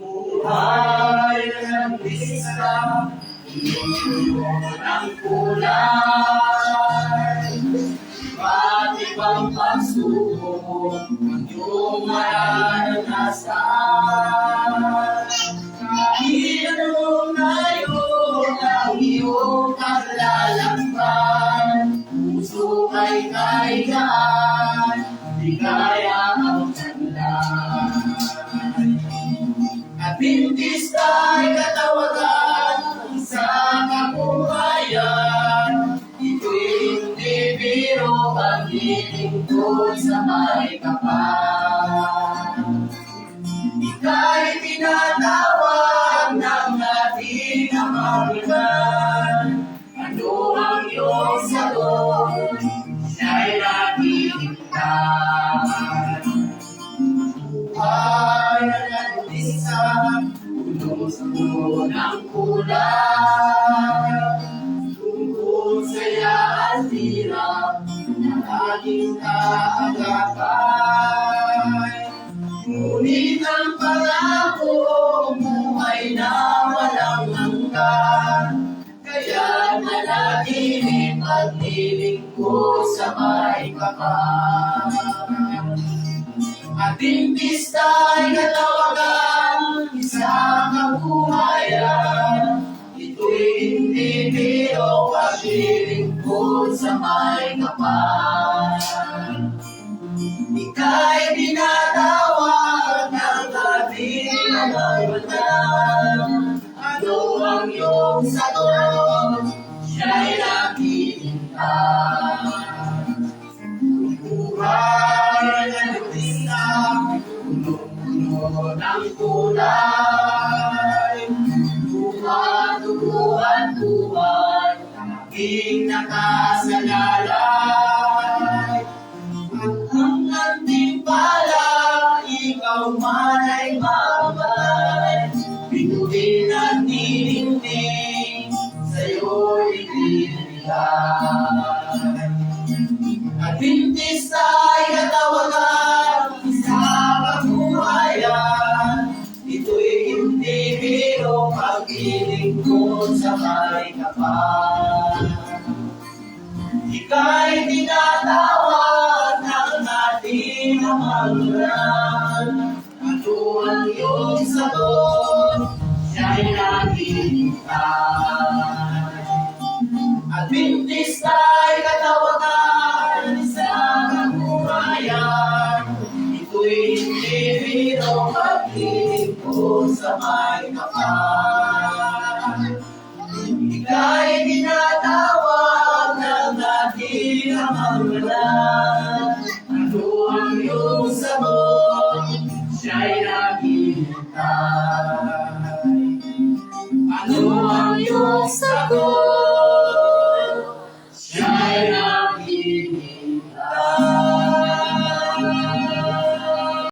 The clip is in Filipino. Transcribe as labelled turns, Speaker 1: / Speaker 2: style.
Speaker 1: buhay ng bisa, ng kulay. Iba't ibang pagsubok ang iyong mararanasan. Kahit anong ngayon ang iyong paglalakban, puso ay kailan, di kaya biro paglilingkod sa may kapal. Ika'y tinatawag ng ating amagitan. Ano ang iyong sagot? Siya'y nakikita. Buhay na nag-isa, puno-puno ng kulay. Paglilingkod sa may kapal. Ating pista ay katawagan sa kabuhayan. Ito'y hindi biro paglilingkod sa may kapal. Ika'y tinatawag ng ating nangangatan. Ano ang iyong sagot? Na puno-puno ng kulay. Tuwa-tubuhan buhay, aking nakasalalay. Ang ating pala, ikaw man ay mabay. Pinuhin at nilingning, sa'yo'y ibinigay. At Bintista ay katawagan biro paglilingkod sa may kapal. Ika'y tinatawag ng ating. Ano ang iyong sagot? Siya'y nakikita. At Bintista ay katawagan sa kabuhayan. Ito'y hindi biro paglilingkod sa may kapal. Ika'y tinatawag ng ating amalan. Ano ang iyong sagot? Siya'y nakikita.